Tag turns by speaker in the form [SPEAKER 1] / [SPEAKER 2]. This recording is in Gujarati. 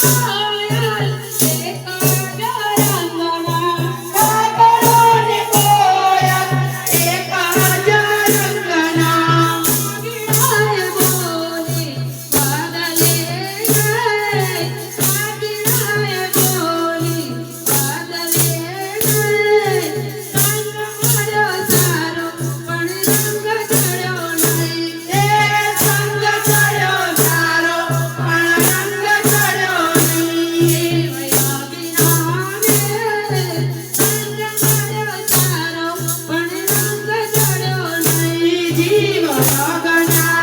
[SPEAKER 1] Cause
[SPEAKER 2] જીવ ગણા